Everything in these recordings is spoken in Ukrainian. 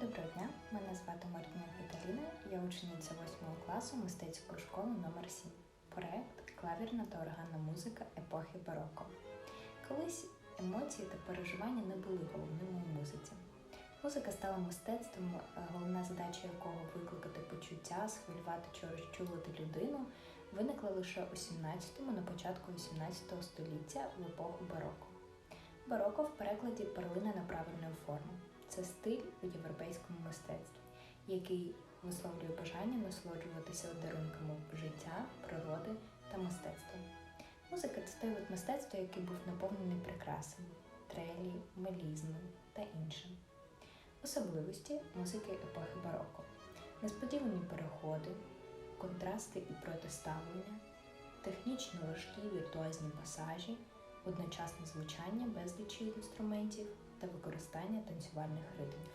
Доброго дня, мене звати Мартинюк Віталіна, я учениця 8 класу мистецької школи номер 7 Проект Клавірна та органна музика епохи бароко. Колись емоції та переживання не були головними у музиці. Музика стала мистецтвом, е, головна задача якого викликати почуття, схвилювати чи розчулити людину, виникла лише у 17-му, на початку 18 століття в епоху бароко. Бароко в перекладі перлина неправильної форми. Це стиль у європейському мистецтві, який висловлює бажання насолоджуватися дарунками життя, природи та мистецтва. Музика це той вид мистецтва, який був наповнений прикрасами, трелі, мелізмом та іншим. Особливості музики епохи бароко, несподівані переходи, контрасти і протиставлення, технічно важкі віртуозні пасажі, одночасне звучання безлічі інструментів та використання танцювальних ритмів.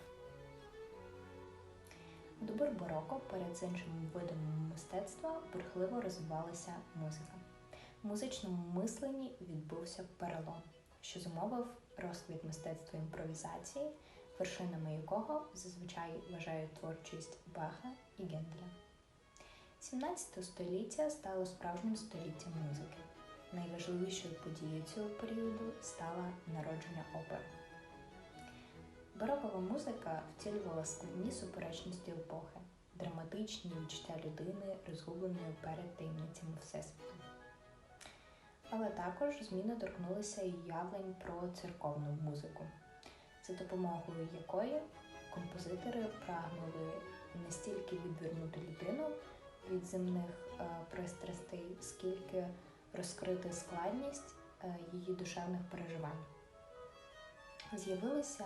Добір бароко перед з іншими видами мистецтва бурхливо розвивалася музика. В музичному мисленні відбувся перелом, що зумовив розквіт мистецтва імпровізації, вершинами якого зазвичай вважають творчість Баха і Генделя. 17 століття стало справжнім століттям музики. Найважливішою подією цього періоду стало народження опери. Барокова музика втілювала складні суперечності епохи, драматичні відчуття людини, розгубленої перед таємницями Всесвіту. Але також зміни торкнулися і явлень про церковну музику, за допомогою якої композитори прагнули не стільки відвернути людину від земних е, пристрастей, скільки розкрити складність е, її душевних переживань. З'явилися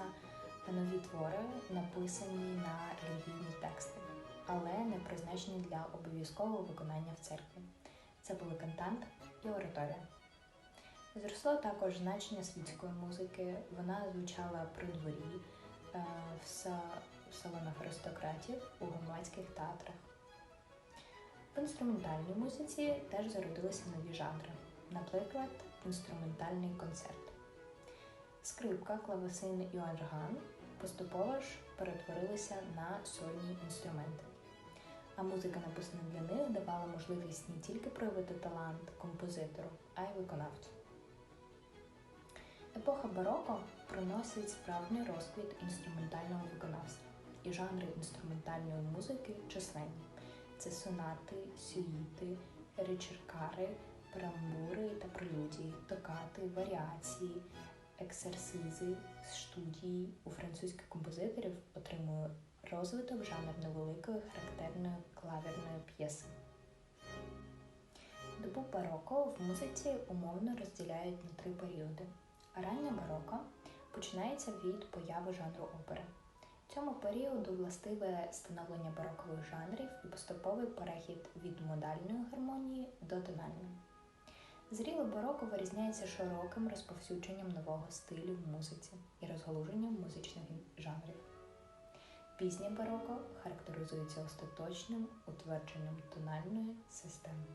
нові твори, написані на релігійні тексти, але не призначені для обов'язкового виконання в церкві. Це були кантант і ораторія. Зросло також значення світської музики. Вона звучала при дворі, е, в салонах аристократів, у громадських театрах. В інструментальній музиці теж зародилися нові жанри, наприклад, інструментальний концерт. Скрипка, клавесин і орган поступово ж перетворилися на сольні інструменти. А музика, написана для них, давала можливість не тільки проявити талант композитору, а й виконавцю. Епоха бароко приносить справжній розквіт інструментального виконавства, і жанри інструментальної музики численні. Це сонати, сюїти, речеркари, преамбури та прелюдії, токати, варіації, ексерсизи, з студії у французьких композиторів отримує розвиток жанр невеликої характерної клавірної п'єси. Добу бароко в музиці умовно розділяють на три періоди. Рання бароко починається від появи жанру опери. Цьому періоду властиве становлення барокових жанрів і поступовий перехід від модальної гармонії до тональної. Зріле бароко вирізняється широким розповсюдженням нового стилю в музиці і розгалуженням музичних жанрів. Пізнє бароко характеризується остаточним утвердженням тональної системи.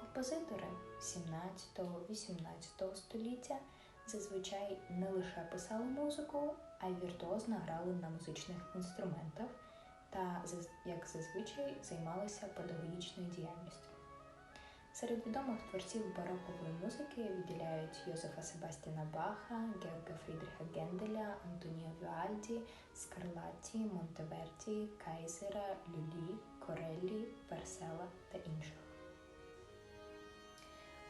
Композитори 17-18 століття зазвичай не лише писали музику, а й віртуозно грали на музичних інструментах та, як зазвичай, займалися педагогічною діяльністю. Серед відомих творців барокової музики виділяють Йозефа Себастіна Баха, Георга Фрідріха Генделя, Антоніо Віальді, Скарлатті, Монтеверті, Кайзера, Люлі, Кореллі, Персела та інших.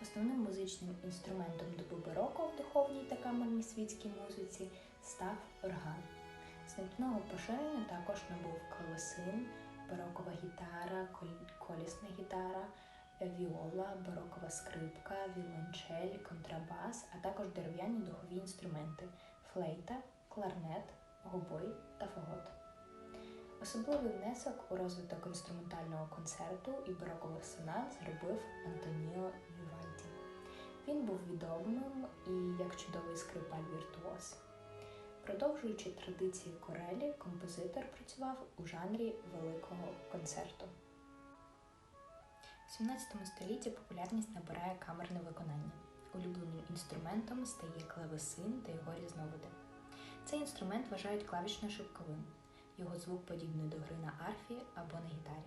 Основним музичним інструментом доби бароко в духовній та камерній світській музиці став орган. Значного поширення також набув колесин, барокова гітара, колісна гітара, віола, барокова скрипка, віолончель, контрабас, а також дерев'яні духові інструменти флейта, кларнет, гобой та фагот. Особливий внесок у розвиток інструментального концерту і барокових сонат зробив Антоніо Вівальді. Він був відомим і як чудовий скрипаль віртуоз. Продовжуючи традиції корелі, композитор працював у жанрі великого концерту. В 17 столітті популярність набирає камерне виконання. Улюбленим інструментом стає клавесин та його різновиди. Цей інструмент вважають клавішно-шибковим. Його звук подібний до гри на арфі або на гітарі.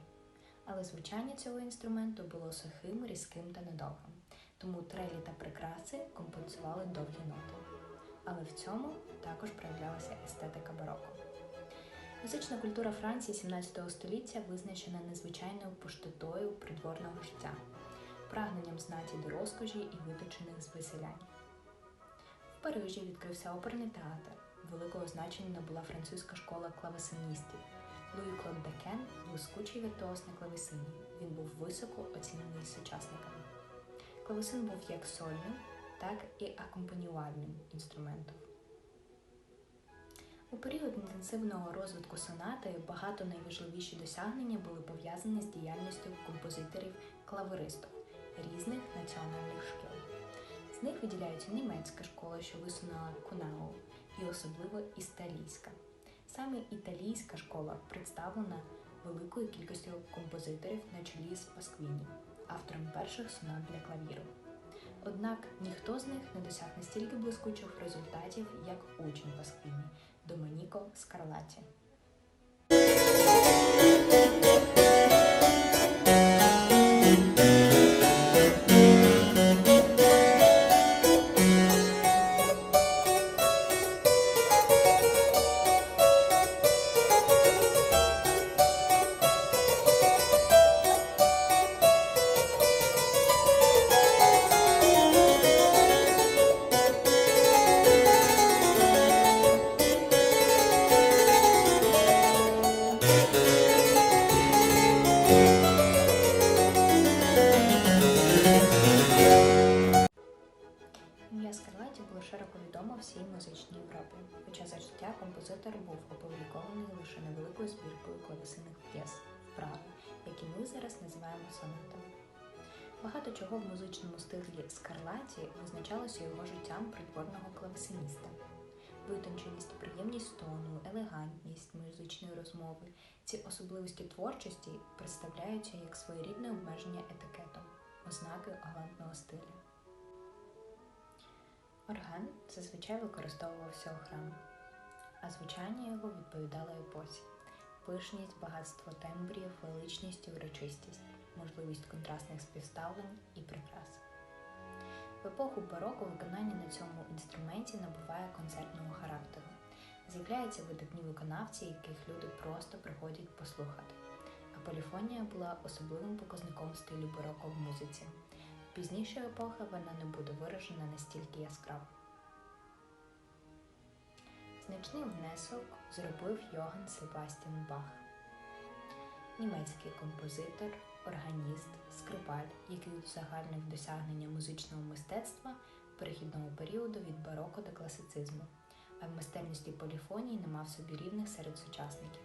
Але звучання цього інструменту було сухим, різким та недовгим, тому трелі та прикраси компенсували довгі ноти. Але в цьому також проявлялася естетика бароко. Музична культура Франції 17 століття визначена незвичайною пуштотою придворного життя, прагненням знаті до розкоші і виточених звеселянь. В Парижі відкрився оперний театр. Великого значення набула французька школа клавесиністів. Луї Клод Декен блискучий віртуоз на клавесині. Він був високо оцінений сучасниками. Клавесин був як сольним, так і акомпаніювальним інструментом. У період інтенсивного розвитку сонати багато найважливіші досягнення були пов'язані з діяльністю композиторів-клаверистів різних національних шкіл. З них виділяються німецька школа, що висунула Кунау, і особливо італійська. Саме італійська школа представлена великою кількістю композиторів на чолі з Пасквіні, автором перших сонат для клавіру. Однак ніхто з них не досяг настільки блискучих результатів, як учень Пасквіні Доманіко Скарлаті. Визначалося його життям придворного клавесиніста. Витонченість, приємність тону, елегантність музичної розмови. Ці особливості творчості представляються як своєрідне обмеження етикетом, ознаки галантного стилю. Орган зазвичай використовувався у храмі, а звучання його відповідало епосі. Пишність, багатство тембрів, величність і урочистість, можливість контрастних співставлень і прикрас. В епоху бароко виконання на цьому інструменті набуває концертного характеру. З'являються видатні виконавці, яких люди просто приходять послухати. А поліфонія була особливим показником стилю бароко в музиці. Пізніша епоха вона не буде виражена настільки яскраво. Значний внесок зробив Йоган Себастьян Бах, німецький композитор, органіст, скрипаль, який узагальнив досягнення музичного мистецтва перехідного періоду від бароко до класицизму, а в майстерності поліфонії не мав собі рівних серед сучасників.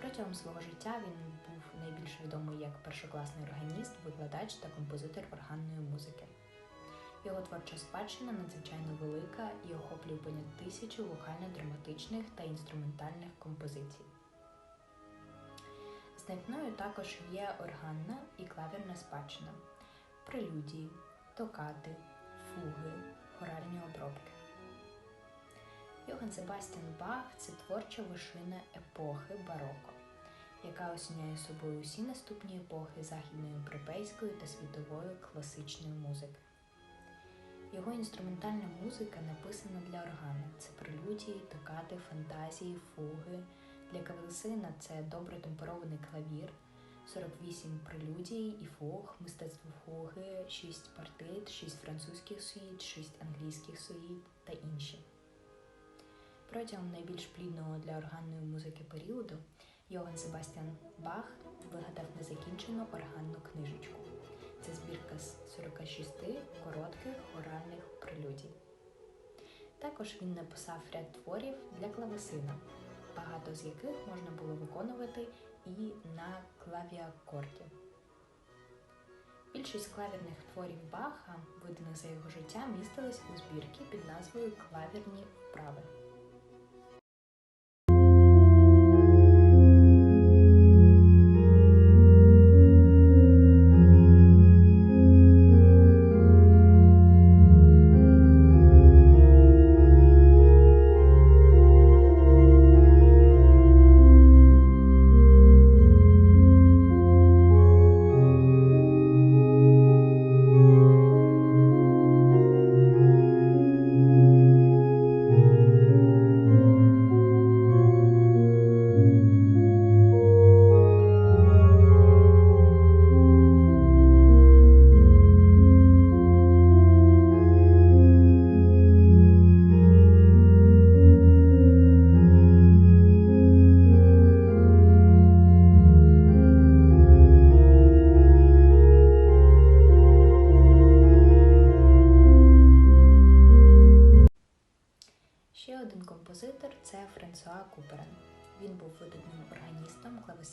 Протягом свого життя він був найбільш відомий як першокласний органіст, викладач та композитор органної музики. Його творча спадщина надзвичайно велика і охоплює понад тисячу вокально-драматичних та інструментальних композицій. Значною також є органна і клавірна спадщина, прелюдії, токати, фуги, хоральні обробки. Йоган Себастьян Бах це творча вишина епохи бароко, яка осіняє собою усі наступні епохи західноєвропейської та світової класичної музики. Його інструментальна музика написана для органу. Це прелюдії, токати, фантазії, фуги. Для кавелесина це добре темперований клавір, 48 прелюдій і фуг, мистецтво фуги, 6 партит, 6 французьких суїт, 6 англійських суїт та інші. Протягом найбільш плідного для органної музики періоду Йоган Себастьян Бах вигадав незакінчену органну книжечку. Це збірка з 46 коротких хоральних прелюдій. Також він написав ряд творів для клавесина, багато з яких можна було виконувати і на клавіакорді. Більшість клавірних творів Баха, виданих за його життя, містились у збірки під назвою Клавірні вправи.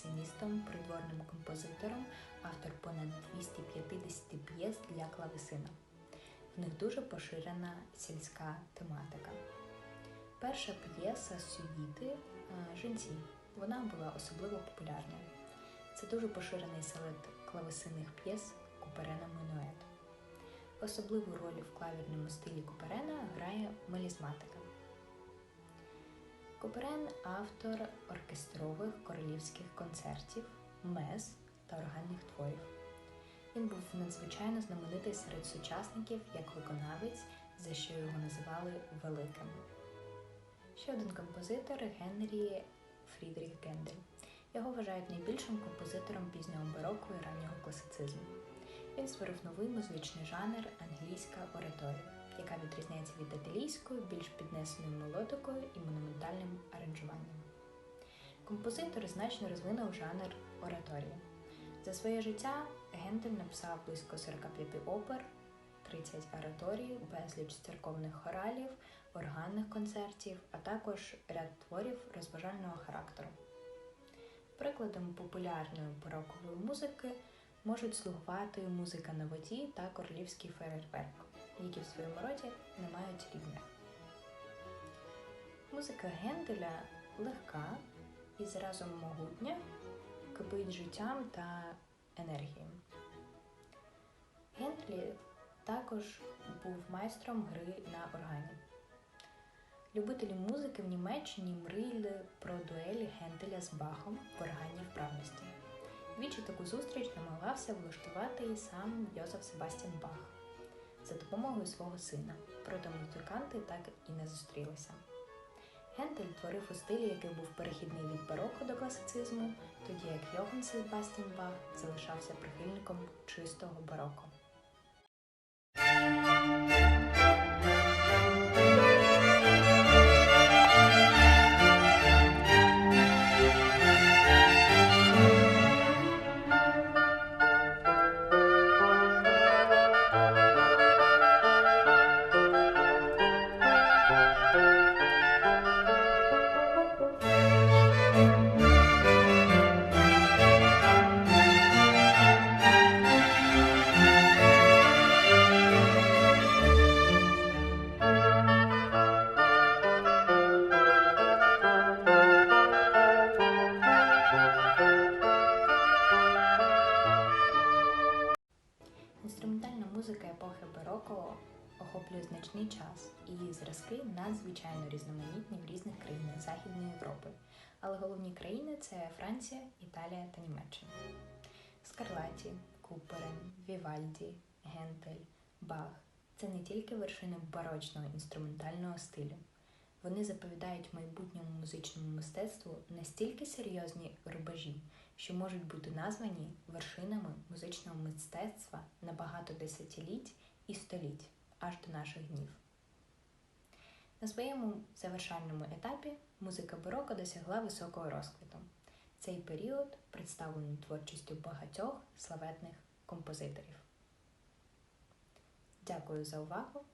Органістом, придворним композитором, автор понад 250 п'єс для клавесина. В них дуже поширена сільська тематика. Перша п'єса сюїти е, жінці. Вона була особливо популярною. Це дуже поширений серед клавесинних п'єс Куперена Минует. Особливу роль в клавірному стилі Куперена грає мелізматика. Куперен автор оркестрових королівських концертів, мез та органних творів. Він був надзвичайно знаменитий серед сучасників як виконавець, за що його називали Великим. Ще один композитор Генрі Фрідріх Гендель. Його вважають найбільшим композитором пізнього бароко і раннього класицизму. Він створив новий музичний жанр англійська ораторія, яка відрізняється від італійської, більш піднесеною мелодикою і монументальним аранжуванням. Композитор значно розвинув жанр ораторії. За своє життя Гендель написав близько 45 опер, 30 ораторій, безліч церковних хоралів, органних концертів, а також ряд творів розважального характеру. Прикладом популярної барокової музики можуть слугувати музика на воді та королівський фейерверк, які в своєму роді не мають рівня. Музика Генделя легка і зразу могутня, кипить життям та енергією. Гендель також був майстром гри на органі. Любителі музики в Німеччині мріяли про дуелі Генделя з Бахом в органній вправності. Двічі таку зустріч намагався влаштувати і сам Йозеф Себастьян Бах за допомогою свого сина, проте музиканти так і не зустрілися. Гендель творив у стилі, який був перехідний від бароко до класицизму, тоді як Йоганн Себастьян Бах залишався прихильником чистого бароко. Значний час, і зразки надзвичайно різноманітні в різних країнах Західної Європи. Але головні країни це Франція, Італія та Німеччина. Скарлаті, Куперен, Вівальді, Гентель, Бах це не тільки вершини барочного інструментального стилю. Вони заповідають майбутньому музичному мистецтву настільки серйозні рубежі, що можуть бути названі вершинами музичного мистецтва на багато десятиліть і століть аж до наших днів. На своєму завершальному етапі музика бароко досягла високого розквіту. Цей період представлений творчістю багатьох славетних композиторів. Дякую за увагу!